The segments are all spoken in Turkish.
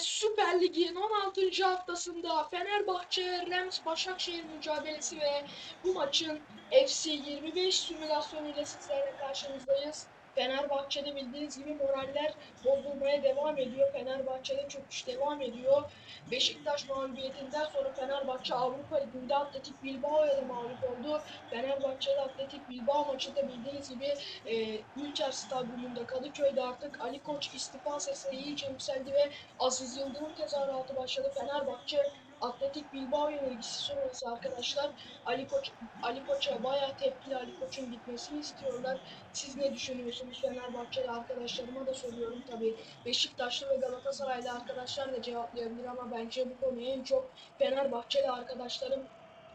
Süper Lig'in 16. haftasında Fenerbahçe Rams Başakşehir mücadelesi ve bu maçın FC 25 simülasyonuyla sizlerle karşınızdayız. Fenerbahçe'de bildiğiniz gibi moraller bozulmaya devam ediyor. Fenerbahçe'de çöküş devam ediyor. Beşiktaş mağlubiyetinden sonra Fenerbahçe Avrupa Ligi'nde Atletik Bilbao'ya da mağlup oldu. Fenerbahçe'de Atletik Bilbao maçında bildiğiniz gibi e, Ülker Stadyumunda Kadıköy'de artık Ali Koç istifa sesleri iyice yükseldi ve Aziz Yıldırım tezahüratı başladı. Fenerbahçe Atletik Bilbao yenilgisi sonrası arkadaşlar Ali Koç Ali Koç'a bayağı tepkili Ali Koç'un gitmesini istiyorlar. Siz ne düşünüyorsunuz Fenerbahçeli arkadaşlarıma da soruyorum tabii. Beşiktaşlı ve Galatasaraylı arkadaşlar da cevaplayabilir ama bence bu konuyu en çok Fenerbahçeli arkadaşlarım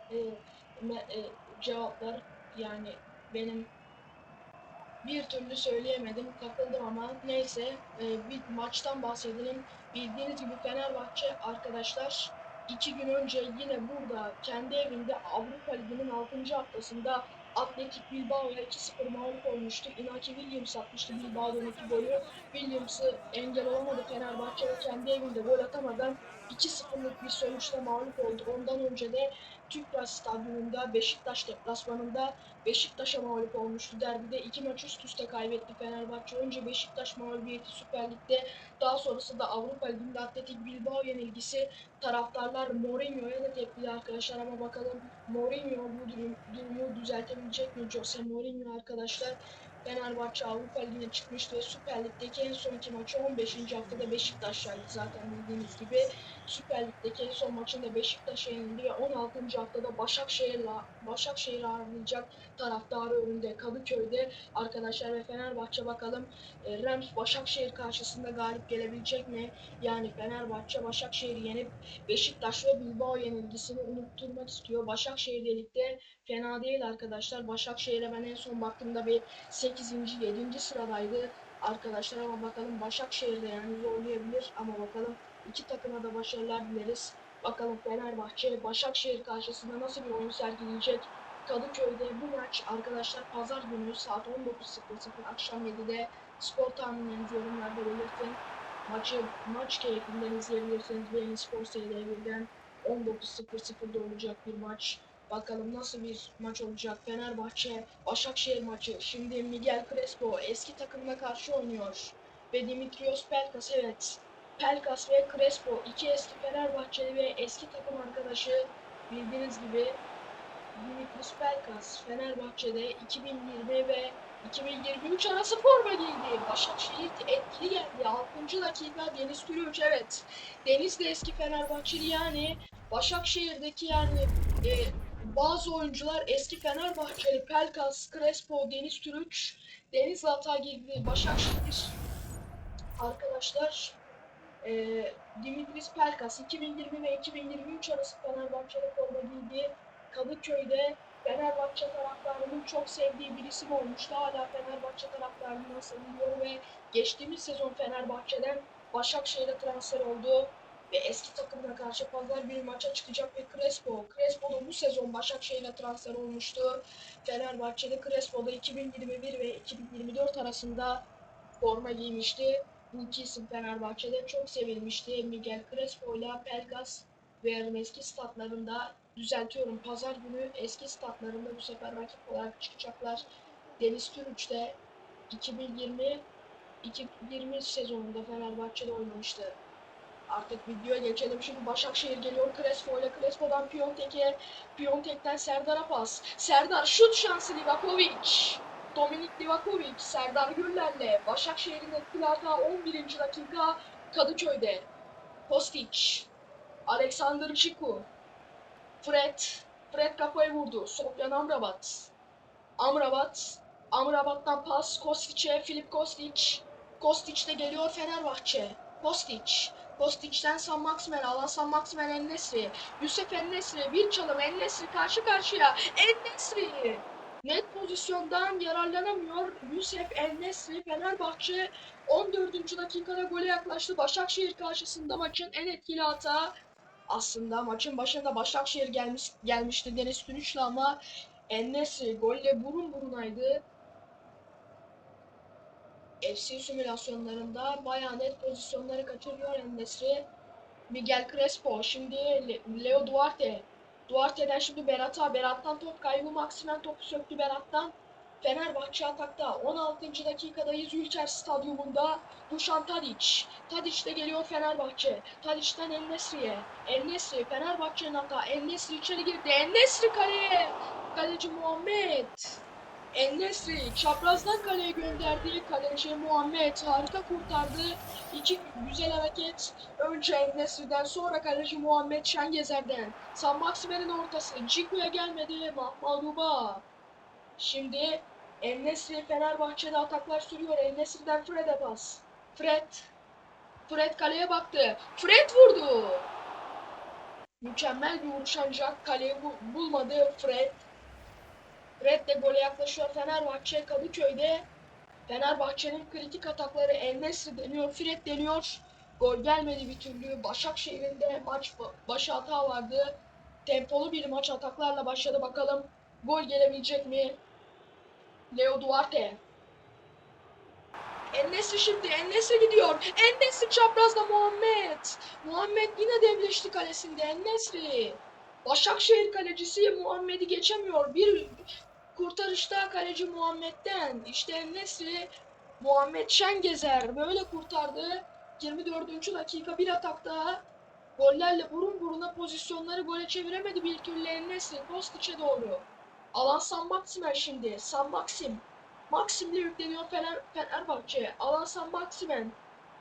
e, e, cevaplar yani benim bir türlü söyleyemedim, takıldım ama neyse e, bir maçtan bahsedelim. Bildiğiniz gibi Fenerbahçe arkadaşlar iki gün önce yine burada kendi evinde Avrupa Ligi'nin 6. haftasında Atletik Bilbao'ya 2-0 mağlup olmuştu. Inaki Williams atmıştı Bilbao'dan iki golü. Williams'ı engel olamadı Fenerbahçe ve kendi evinde gol atamadan 2-0'lık bir sonuçla mağlup oldu. Ondan önce de Tüpraş Stadyumunda Beşiktaş deplasmanında Beşiktaş'a mağlup olmuştu. Derbide iki maç üst üste kaybetti Fenerbahçe. Önce Beşiktaş mağlubiyeti Süper Lig'de daha sonrası da Avrupa Ligi'nde Atletik Bilbao yenilgisi taraftarlar Mourinho'ya da tepkili arkadaşlar ama bakalım Mourinho bu durum, durumu düzeltebilecek mi? Jose Mourinho arkadaşlar Fenerbahçe Avrupa Ligi'ne çıkmıştı ve Süper Lig'deki en son iki maçı 15. haftada Beşiktaş'taydı zaten bildiğiniz gibi. Süper Lig'deki en son maçında Beşiktaş'a yenildi ve 16. haftada Başakşehir'le Başakşehir'i ağırlayacak taraftarı önünde Kadıköy'de arkadaşlar ve Fenerbahçe bakalım e, Rams Başakşehir karşısında galip gelebilecek mi? Yani Fenerbahçe Başakşehir'i yenip Beşiktaş ve Bilbao yenilgisini unutturmak istiyor. Başakşehir delikte fena değil arkadaşlar. Başakşehir'e ben en son baktığımda bir 8. 7. sıradaydı arkadaşlar ama bakalım Başakşehir de yani zorlayabilir ama bakalım iki takıma da başarılar dileriz. Bakalım Fenerbahçe Başakşehir karşısında nasıl bir oyun sergileyecek? Kadıköy'de bu maç arkadaşlar pazar günü saat 19.00 akşam 7'de skor tahminlerinizi yorumlarda belirtin. Maçı maç keyfinden izleyebilirsiniz. Beğeni Spor Seyir'den 19.00'da olacak bir maç. Bakalım nasıl bir maç olacak. Fenerbahçe Başakşehir maçı. Şimdi Miguel Crespo eski takımına karşı oynuyor. Ve Dimitrios Pelkas evet. Pelkas ve Crespo iki eski Fenerbahçeli ve eski takım arkadaşı bildiğiniz gibi Dimitris Pelkas Fenerbahçe'de 2020 ve 2023 arası forma giydi. Başakşehir etkili geldi. 6. dakika Deniz Türüç evet. Deniz de eski Fenerbahçeli yani Başakşehir'deki yani e, bazı oyuncular eski Fenerbahçeli Pelkas, Crespo, Deniz Türüç, Deniz hata girdi. Başakşehir arkadaşlar e, Dimitris Pelkas 2020 ve 2023 arası Fenerbahçe'de forma giydi. Kadıköy'de Fenerbahçe taraftarının çok sevdiği bir isim olmuştu. Hala Fenerbahçe taraftarından seviliyor ve geçtiğimiz sezon Fenerbahçe'den Başakşehir'e transfer oldu ve eski takımına karşı pazar bir maça çıkacak ve Crespo. Crespo da bu sezon Başakşehir'e transfer olmuştu. Fenerbahçe'de Crespo da 2021 ve 2024 arasında forma giymişti. İki isim Fenerbahçe'de çok sevilmişti. Miguel Crespo ile Pelkas yarın eski statlarında düzeltiyorum. Pazar günü eski statlarında bu sefer rakip olarak çıkacaklar. Deniz Türüç de 2020 2020 sezonunda Fenerbahçe'de oynamıştı. Artık videoya geçelim. Şimdi Başakşehir geliyor Crespo ile Crespo'dan Piontek'e. Piontek'ten Serdar'a pas. Serdar şut şansı Livakovic. Dominik Livakovic, Serdar Gürler'le Başakşehir'in etkili hata 11. dakika Kadıköy'de. Kostic, Alexander Çiku, Fred, Fred kafayı vurdu. Sofyan Amrabat. Amrabat, Amrabat'tan pas Kostic'e, Filip Kostic. Kostic de geliyor Fenerbahçe. Kostic, Kostic'ten San Maximen, alan San Maximen Ennesri. Yusuf Ennesri, bir çalım Ennesri karşı karşıya. Ennesri! Net pozisyondan yararlanamıyor. Yusuf Ennesri Fenerbahçe 14. dakikada gole yaklaştı. Başakşehir karşısında maçın en etkili hata aslında maçın başında Başakşehir gelmiş gelmişti Deniz Türüç'le ama Enes'i golle burun burunaydı. FC simülasyonlarında bayağı net pozisyonları kaçırıyor Enesri. Miguel Crespo, şimdi Le- Leo Duarte. Duarte'den şimdi Berat'a, Berat'tan top kaybı Maximen topu söktü Berat'tan. Fenerbahçe atakta 16. dakikadayız Ülker Stadyumunda. Dušan Tadić. Tadić de geliyor Fenerbahçe. Tadić'ten El-Nesri'ye. El-Nesri Fenerbahçe'nin hata. El-Nesri içeri girdi. El-Nesri kaleye. Kaleci Muhammed. El-Nesri çaprazdan kaleye gönderdi. Kaleci Muhammed harika kurtardı. İki güzel hareket. Önce El-Nesri'den sonra kaleci Muhammed Şengezer'den. San Maximen'in ortası. Ciku'ya gelmedi. Mahmaduba. Şimdi El-Nesri Fenerbahçe'de ataklar sürüyor. El-Nesri'den Fred'e pas. Fred. Fred kaleye baktı. Fred vurdu. Mükemmel bir vuruş ancak kaleyi bu- bulmadı Fred. Fred de gole yaklaşıyor Fenerbahçe Kadıköy'de. Fenerbahçe'nin kritik atakları El-Nesri deniyor, Fred deniyor. Gol gelmedi bir türlü. Başakşehir'in de maç ba- başı hata vardı. Tempolu bir maç ataklarla başladı bakalım. Gol gelebilecek mi? Leo Duarte. Enes'i şimdi Enes'e gidiyor. Enes'i çaprazda Muhammed. Muhammed yine devleşti kalesinde Enes'i. Başakşehir kalecisi Muhammed'i geçemiyor. Bir kurtarışta kaleci Muhammed'den. İşte Enes'i Muhammed Şengezer böyle kurtardı. 24. dakika bir atakta gollerle burun buruna pozisyonları gole çeviremedi bir türlü Enes'i. Kostic'e doğru. Alan San Maximen şimdi. San Maxim. Maxim'le yükleniyor Fener, Fenerbahçe. Alan San Maximen.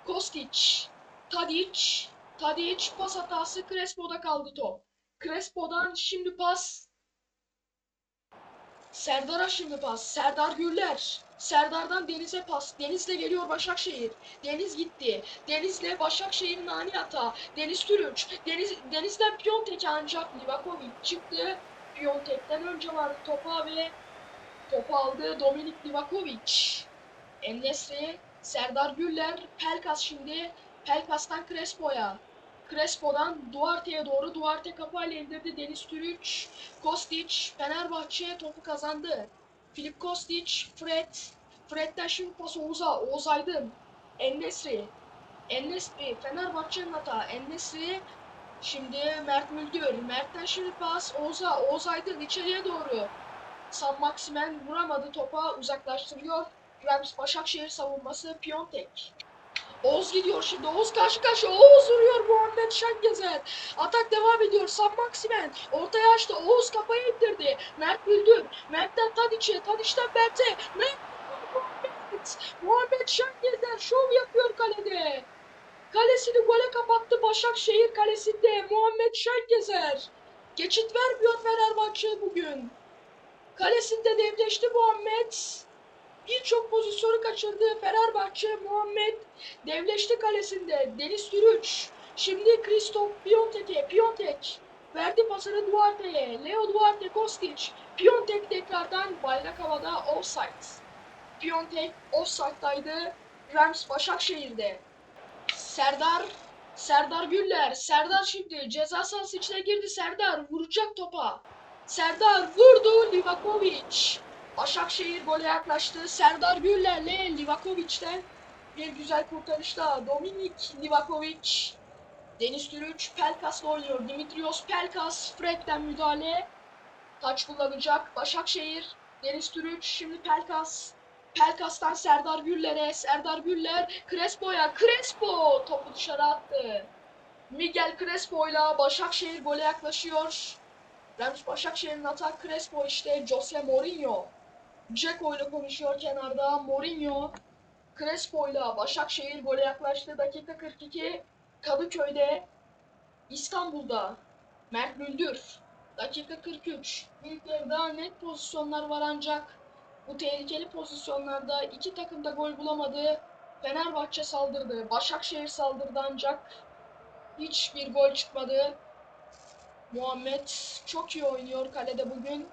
Kostic. Tadic. Tadic pas hatası Crespo'da kaldı top. Crespo'dan şimdi pas. Serdar'a şimdi pas. Serdar Gürler. Serdar'dan Deniz'e pas. Deniz'le geliyor Başakşehir. Deniz gitti. Deniz'le Başakşehir nani hata. Deniz Türüç. Deniz, Deniz'den Piontek ancak Livakovic çıktı. Piontek'ten önce vardı topa ve topu aldı Dominik Livakovic. Enesri, Serdar Güller, Pelkas şimdi. Pelkas'tan Crespo'ya. Crespo'dan Duarte'ye doğru. Duarte kapağıyla indirdi Deniz Türüç. Kostic, Fenerbahçe topu kazandı. Filip Kostic, Fred. Fred'den şimdi pas Oğuz'a. Oğuz Aydın. Enesri. Enesri, Fenerbahçe'nin hata. Enesri Şimdi Mert Müldür. Mert'ten şimdi pas Oğuz'a. Oğuz Aydın içeriye doğru. San Maximen vuramadı topa uzaklaştırıyor. Rams Başakşehir savunması Piontek. Oğuz gidiyor şimdi. Oğuz karşı karşıya. Oğuz vuruyor Muhammed Şengezer. Atak devam ediyor. San Maximen ortaya açtı. Oğuz kafayı indirdi. Mert Müldür. Mert'ten Tadiç'e. Tadiç'ten Mert'e. Mert Muhammed. Muhammed Şengezer şov yapıyor kalede. Kalesini gole kapattı Başakşehir kalesinde Muhammed Şengezer. Geçit vermiyor Fenerbahçe bugün. Kalesinde devleşti Muhammed. Birçok pozisyonu kaçırdı Fenerbahçe Muhammed. Devleşti kalesinde Deniz Türüç. Şimdi Kristof Piontek'e. Piontek verdi pasını Duarte'ye. Leo Duarte Kostic. Piontek tekrardan bayrak havada offside. Piontek offside'daydı. Rams Başakşehir'de. Serdar Serdar Güller. Serdar şimdi ceza sahası içine girdi. Serdar vuracak topa. Serdar vurdu Livakovic. Başakşehir gole yaklaştı. Serdar Güller'le Livakovic'ten bir güzel kurtarışla Dominik Livakovic. Deniz Türüç Pelkas'la oynuyor. Dimitrios Pelkas Fred'den müdahale. Taç kullanacak Başakşehir. Deniz Türüç şimdi Pelkas. Pelkas'tan Serdar Güller'e. Serdar Güller Crespo'ya. Crespo topu dışarı attı. Miguel Crespo'yla Başakşehir gole yaklaşıyor. Rams Başakşehir'in atak Crespo işte Jose Mourinho. Dzeko ile konuşuyor kenarda. Mourinho Crespo ile Başakşehir gole yaklaştı. Dakika 42. Kadıköy'de İstanbul'da Mert Müldür. Dakika 43. İlk yarıda net pozisyonlar var ancak bu tehlikeli pozisyonlarda iki takım da gol bulamadı. Fenerbahçe saldırdı. Başakşehir saldırdı ancak hiçbir gol çıkmadı. Muhammed çok iyi oynuyor kalede bugün.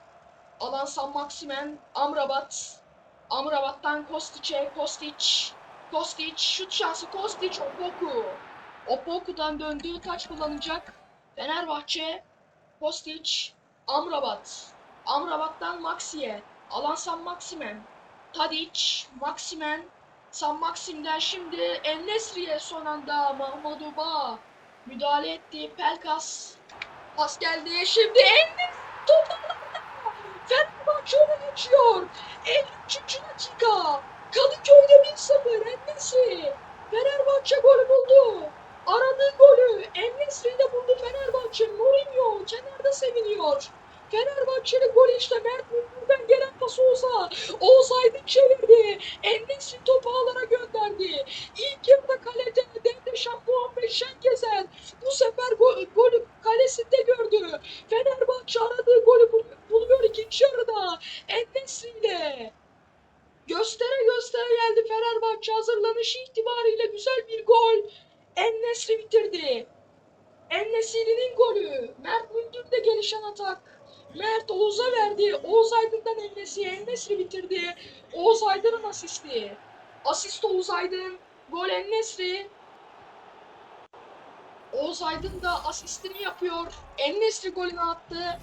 Alan San Maximen, Amrabat. Amrabat'tan Kostic'e, Kostic. Kostic, şut şansı Kostic, Opoku. Opoku'dan döndüğü taç kullanacak. Fenerbahçe, Kostic, Amrabat. Amrabat'tan Maxi'ye. Alan San Maximen. Tadic, Maximen. San Maxim'den şimdi El Nesri'ye son anda Mahmut Ba müdahale etti. Pelkas pas geldi. Şimdi El Nesri topu Fenerbahçe öne geçiyor. 53. dakika. Kadıköy'de 1-0 El Nesri. Fenerbahçe golü buldu. Aradığı golü de buldu Fenerbahçe. Mourinho kenarda seviniyor. Fenerbahçeli golü işte Mert Müldür'den gelen pas Oğuz'a. Oğuz Aydın çevirdi. Endes'i topu ağlara gönderdi. İlk yarıda kalede Devre Şampuan ve Şengezer. Bu sefer gol, golü kalesinde gördü. Fenerbahçe aradığı golü bul- buluyor ikinci yarıda. Endes'i ile. Göstere göstere geldi Fenerbahçe hazırlanışı itibariyle güzel bir gol. Ennesri bitirdi. Ennesiri'nin golü. Mert Müldür'de gelişen atak. Mert Oğuz'a verdi. Oğuz Aydın'dan Ennesri. Ennesri bitirdi. Oğuz Aydın'ın asisti. Asist Oğuz Aydın. Gol Ennesri. Oğuz Aydın da asistini yapıyor. Ennesri golünü attı.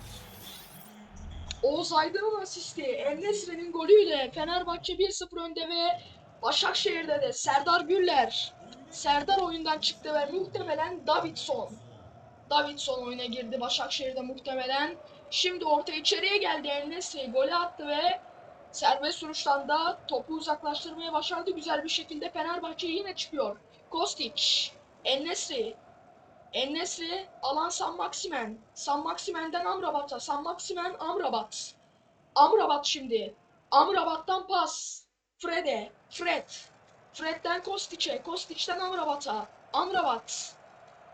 Oğuz Aydın'ın asisti. Ennesri'nin golüyle Fenerbahçe 1-0 önde ve Başakşehir'de de Serdar Güller. Serdar oyundan çıktı ve muhtemelen Davidson. Davidson oyuna girdi Başakşehir'de muhtemelen. Şimdi orta içeriye geldi Enes'i golü attı ve serbest vuruştan da topu uzaklaştırmaya başardı. Güzel bir şekilde Fenerbahçe yine çıkıyor. Kostic, Enes'i, Enes'i alan San Maximen. San Maximen'den Amrabat'a. San Maximen Amrabat. Amrabat şimdi. Amrabat'tan pas. Fred'e. Fred. Fred'den Kostic'e. Kostic'ten Amrabat'a. Amrabat.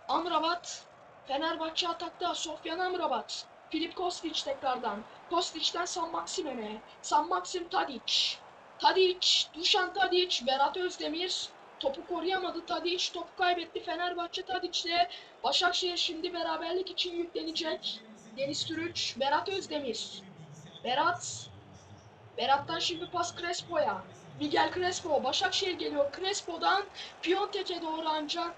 Amrabat. Fenerbahçe atakta. Sofyan Amrabat. Filip Kostic tekrardan. Kostic'ten San Maximen'e. San Maxim Tadic. Tadic. Dušan Tadic. Berat Özdemir. Topu koruyamadı Tadic. Topu kaybetti Fenerbahçe Tadic'le. Başakşehir şimdi beraberlik için yüklenecek. Deniz Türüç. Berat Özdemir. Berat. Berat'tan şimdi pas Crespo'ya. Miguel Crespo. Başakşehir geliyor. Crespo'dan Piontek'e doğru ancak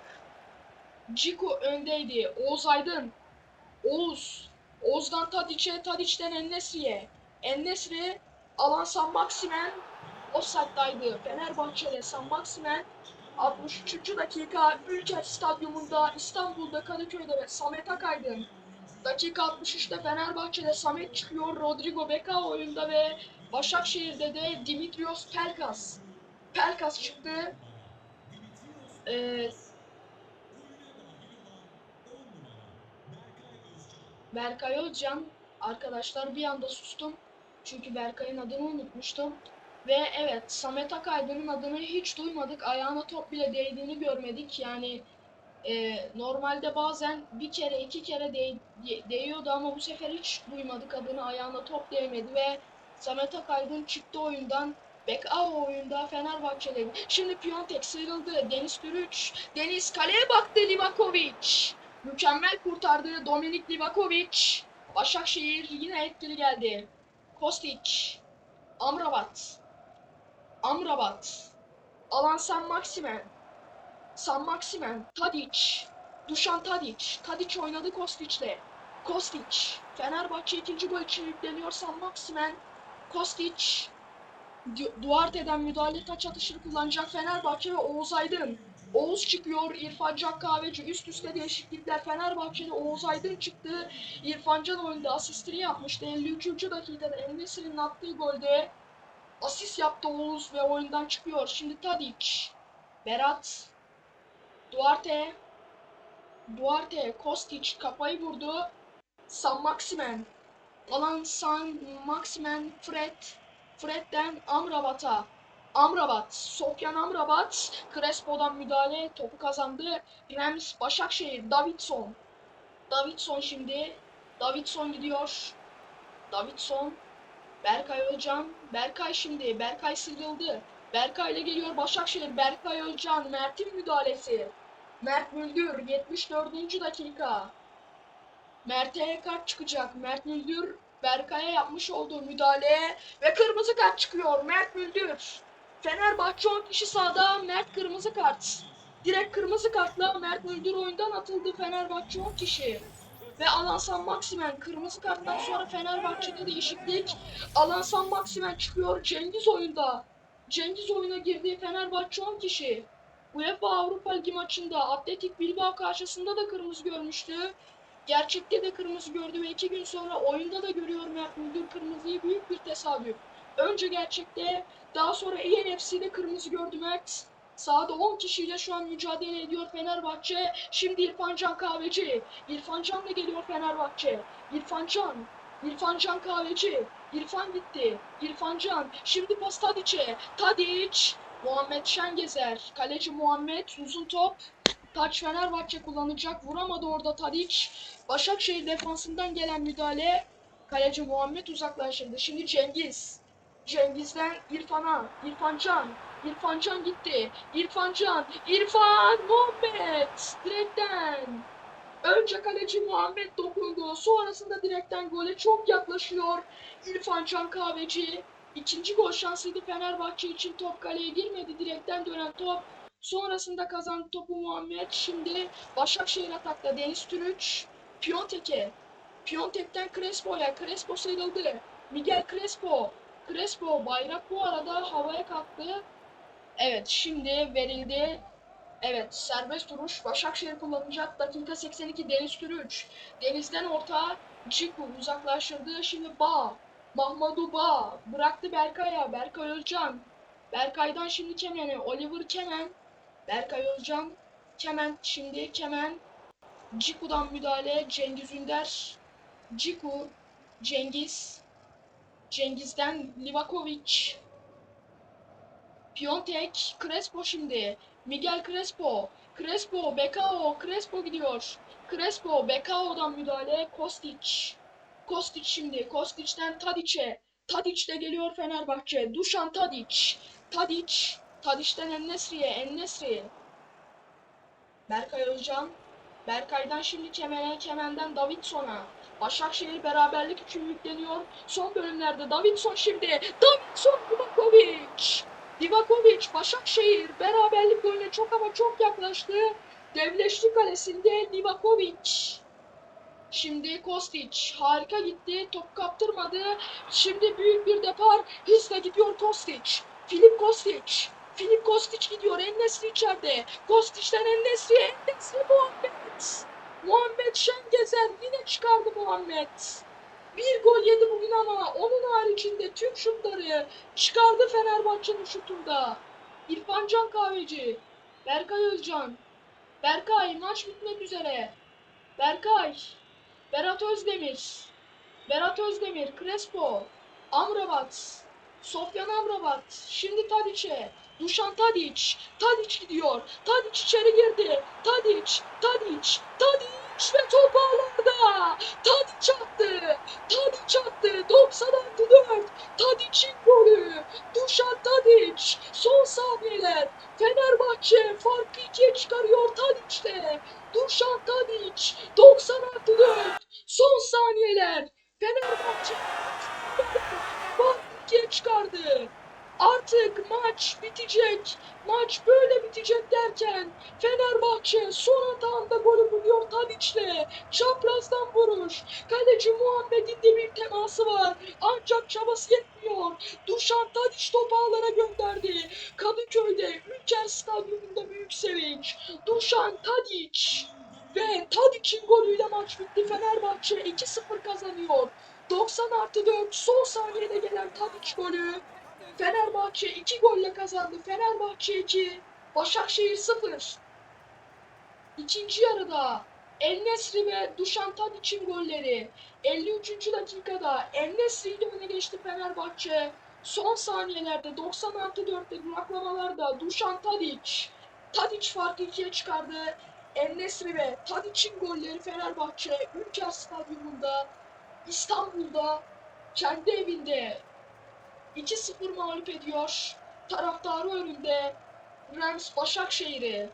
Ciku öndeydi. Oğuz Aydın. Oğuz. Oğuz'dan Tadic'e, Tadic'ten Ennesri'ye. Ennesri alan San Maximen offside'daydı. Fenerbahçe'de San Maximen 63. dakika Ülker Stadyumunda İstanbul'da Kadıköy'de ve Samet Akaydın. Dakika 63'te Fenerbahçe'de Samet çıkıyor. Rodrigo Beka oyunda ve Başakşehir'de de Dimitrios Pelkas. Pelkas çıktı. Ee, Berkay Özcan arkadaşlar bir anda sustum. Çünkü Berkay'ın adını unutmuştum. Ve evet Samet Akaydın'ın adını hiç duymadık. Ayağına top bile değdiğini görmedik. Yani e, normalde bazen bir kere iki kere değ- de- değiyordu ama bu sefer hiç duymadık adını. Ayağına top değmedi ve Samet Akaydın çıktı oyundan. Beka oyunda Fenerbahçe'de. Şimdi Piontek sıyrıldı. Deniz Türüç. Deniz kaleye baktı Livakovic. Mükemmel kurtardı Dominik Livakovic. Başakşehir yine etkili geldi. Kostic. Amrabat. Amrabat. Alan San Maximen. San Maximen. Tadic. Dušan Tadic. Tadic oynadı Kostic'le. Kostic. Fenerbahçe ikinci gol için yükleniyor San Maximen. Kostic. Du- Duarte'den müdahale taç atışını kullanacak Fenerbahçe ve Oğuz Aydın. Oğuz çıkıyor, İrfan Can Kahveci üst üste değişiklikler Fenerbahçe'de Oğuz Aydın çıktı. İrfan Can oyunda asistini yapmıştı. 53. dakikada Enes'in attığı golde asist yaptı Oğuz ve oyundan çıkıyor. Şimdi Tadic, Berat, Duarte, Duarte, Kostic kafayı vurdu. San Maximen, alan San Maximen, Fred, Fred'den Amrabat'a. Amrabat, Sofyan Amrabat, Crespo'dan müdahale, topu kazandı. Rems, Başakşehir, Davidson. Davidson şimdi. Davidson gidiyor. Davidson. Berkay Özcan. Berkay şimdi. Berkay sıyrıldı. Berkay ile geliyor Başakşehir. Berkay Özcan. Mert'in müdahalesi. Mert Müldür. 74. dakika. Mert'e kart çıkacak. Mert Müldür Berkay'a yapmış olduğu müdahale ve kırmızı kart çıkıyor. Mert Müldür. Fenerbahçe 10 kişi sahada. Mert kırmızı kart. Direkt kırmızı kartla Mert Müldür oyundan atıldı. Fenerbahçe 10 kişi. Ve Alan San Maximen kırmızı karttan sonra Fenerbahçe'de değişiklik. Alan San Maximen çıkıyor. Cengiz oyunda. Cengiz oyuna girdi. Fenerbahçe 10 kişi. UEFA Avrupa Ligi maçında Atletik Bilbao karşısında da kırmızı görmüştü. Gerçekte de kırmızı gördü ve iki gün sonra oyunda da görüyorum ya Müldür kırmızıyı büyük bir tesadüf. Önce gerçekte daha sonra ENFC'de kırmızı gördü Mert. Sahada 10 kişiyle şu an mücadele ediyor Fenerbahçe. Şimdi İrfan Can Kahveci. İrfan Can da geliyor Fenerbahçe. İrfan Can. İrfan Can Kahveci. İrfan gitti. İrfan Can. Şimdi pas Tadiç'e. Tadiç. Muhammed Şengezer. Kaleci Muhammed. Uzun top. Taç Fenerbahçe kullanacak. Vuramadı orada Tadiç. Başakşehir defansından gelen müdahale. Kaleci Muhammed uzaklaştırdı. Şimdi Cengiz. Cengiz'den İrfan'a. İrfan Can. İrfan Can gitti. İrfan Can. İrfan Muhammed. Direkten. Önce kaleci Muhammed dokundu. Sonrasında direkten gole çok yaklaşıyor. İrfan Can Kahveci. İkinci gol şansıydı Fenerbahçe için. Top kaleye girmedi. Direkten dönen top. Sonrasında kazandı topu Muhammed. Şimdi Başakşehir atakta Deniz Türüç. Piontek'e. Piontek'ten Crespo'ya. Crespo sıyrıldı. Miguel Crespo. Crespo bayrak bu arada havaya kalktı. Evet şimdi verildi. Evet serbest duruş Başakşehir kullanacak. Dakika 82 Deniz Türüç. Deniz'den orta Ciku uzaklaştırdı. Şimdi Ba. Mahmudu Ba. Bıraktı Berkay'a. Berkay Özcan. Berkay'dan şimdi Kemen'e. Oliver Kemen. Berkay Özcan. Kemen şimdi Kemen. Ciku'dan müdahale. Cengiz Ünder. Ciku. Cengiz. Cengiz'den Livakovic. Piontek. Crespo şimdi. Miguel Crespo. Crespo. Bekao. Crespo gidiyor. Crespo. Bekao'dan müdahale. Kostic. Kostic şimdi. Kostic'ten Tadic'e. Tadic de geliyor Fenerbahçe. Dušan Tadic. Tadic. Tadic'ten Ennesri'ye. Ennesri. Berkay Özcan. Berkay'dan şimdi Kemen'e. Kemen'den Davidson'a. Başakşehir beraberlik için yükleniyor. Son bölümlerde Davidson şimdi. Davidson Livakovic. Livakovic Başakşehir beraberlik golüne çok ama çok yaklaştı. Devleşti kalesinde Livakovic. Şimdi Kostic harika gitti. Top kaptırmadı. Şimdi büyük bir depar. Hızla gidiyor Kostic. Filip Kostic. Filip Kostic gidiyor. Ennesri içeride. Kostic'ten Ennesri. Ennesri Muhammed. Muhammed Şengezer yine çıkardı Muhammed. Bir gol yedi bugün ama onun haricinde tüm şutları çıkardı Fenerbahçe'nin şutunda. İrfan Can Kahveci, Berkay Özcan, Berkay maç bitmek üzere. Berkay, Berat Özdemir, Berat Özdemir, Crespo, Amrabat, Sofyan Amrabat, şimdi Tadiç'e, Dušan Tadić, Tadić gidiyor, Tadić içeri girdi, Tadić, Tadić, Tadić ve top ağlarda, Tadić attı, Tadić attı, 90 artı 4, Tadić'in golü, Dušan Tadić, son saniyeler, Fenerbahçe farkı ikiye çıkarıyor Tadić'le, Dušan Tadić, 90 artı 4, son saniyeler, Fenerbahçe farkı ikiye çıkardı. Artık maç bitecek. Maç böyle bitecek derken Fenerbahçe son hatağında golü buluyor Tadiç'le. Çaprazdan vuruş. Kaleci Muhammed'in de bir teması var. Ancak çabası yetmiyor. Dušan Tadiç topu ağlara gönderdi. Kadıköy'de Ülker Stadyumunda büyük sevinç. Dušan Tadiç ve Tadiç'in golüyle maç bitti. Fenerbahçe 2-0 kazanıyor. 90 artı 4 son saniyede gelen Tadiç golü. Fenerbahçe 2 golle kazandı. Fenerbahçe 2, Başakşehir 0. İkinci yarıda El Nesri ve Dušan Tadić'in golleri. 53. dakikada El Nesri ile öne geçti Fenerbahçe. Son saniyelerde 90 artı 4'te duraklamalarda Dušan Tadić. Tadić farkı ikiye çıkardı. El Nesri ve Tadić'in golleri Fenerbahçe Ülker Stadyumunda İstanbul'da kendi evinde 2-0 mağlup ediyor. Taraftarı önünde Rams Başakşehir'i.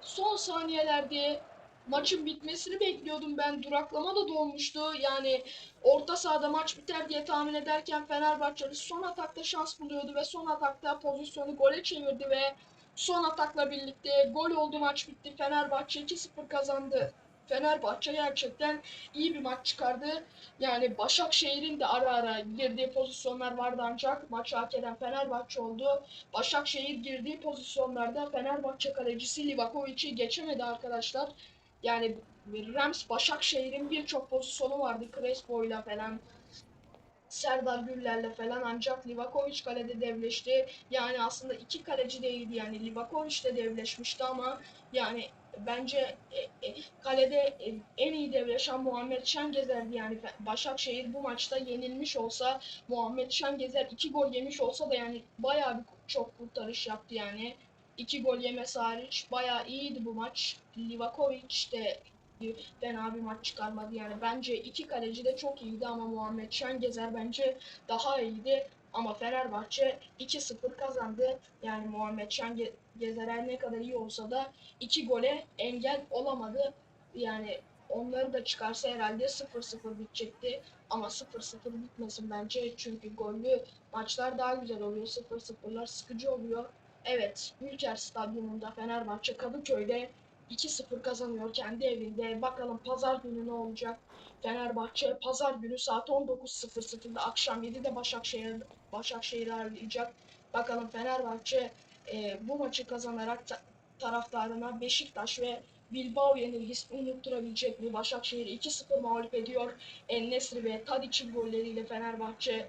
Son saniyelerde maçın bitmesini bekliyordum ben. Duraklama da dolmuştu. Yani orta sahada maç biter diye tahmin ederken Fenerbahçeli son atakta şans buluyordu ve son atakta pozisyonu gole çevirdi ve son atakla birlikte gol oldu maç bitti. Fenerbahçe 2-0 kazandı. Fenerbahçe gerçekten iyi bir maç çıkardı. Yani Başakşehir'in de ara ara girdiği pozisyonlar vardı ancak maçı hak eden Fenerbahçe oldu. Başakşehir girdiği pozisyonlarda Fenerbahçe kalecisi Livakovic'i geçemedi arkadaşlar. Yani Rams Başakşehir'in birçok pozisyonu vardı Crespo'yla falan. Serdar Güller'le falan ancak Livakovic kalede devleşti. Yani aslında iki kaleci değildi yani Livakovic de devleşmişti ama yani bence e, e, kalede e, en iyi devleşen Muhammed Şengezer'di yani Başakşehir bu maçta yenilmiş olsa Muhammed Şengezer iki gol yemiş olsa da yani bayağı bir çok kurtarış yaptı yani. İki gol yemesi hariç bayağı iyiydi bu maç. Livakovic de fena bir maç çıkarmadı yani. Bence iki kaleci de çok iyiydi ama Muhammed Şengezer bence daha iyiydi. Ama Fenerbahçe 2-0 kazandı. Yani Muhammed Şengezer her ne kadar iyi olsa da iki gole engel olamadı. Yani onları da çıkarsa herhalde 0-0 bitecekti. Ama 0-0 bitmesin bence. Çünkü gollü maçlar daha güzel oluyor. 0-0'lar sıkıcı oluyor. Evet, Ülker Stadyumunda Fenerbahçe Kadıköy'de 2-0 kazanıyor kendi evinde. Bakalım pazar günü ne olacak? Fenerbahçe pazar günü saat 19.00'da akşam 7'de Başakşehir Başakşehir'i ağırlayacak. Bakalım Fenerbahçe e, bu maçı kazanarak ta- taraftarına Beşiktaş ve Bilbao yenilgisini unutturabilecek mi? Başakşehir 2-0 mağlup ediyor. En-Nesyri ve Tadic'in golleriyle Fenerbahçe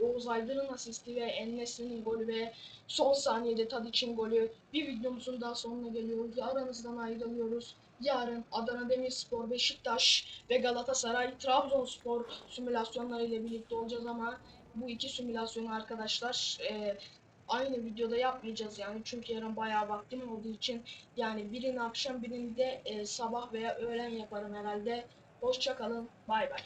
Oğuz Aydın'ın asisti ve En-Nesyri'nin golü ve son saniyede Tadic'in golü. Bir videomuzun daha sonuna geliyoruz. Aranızdan ayrılıyoruz. Yarın Adana Demirspor, Beşiktaş ve Galatasaray, Trabzonspor simülasyonları ile birlikte olacağız ama bu iki simülasyonu arkadaşlar e, aynı videoda yapmayacağız yani çünkü yarın bayağı vaktim olduğu için yani birini akşam birini de e, sabah veya öğlen yaparım herhalde. Hoşça kalın. Bay bay.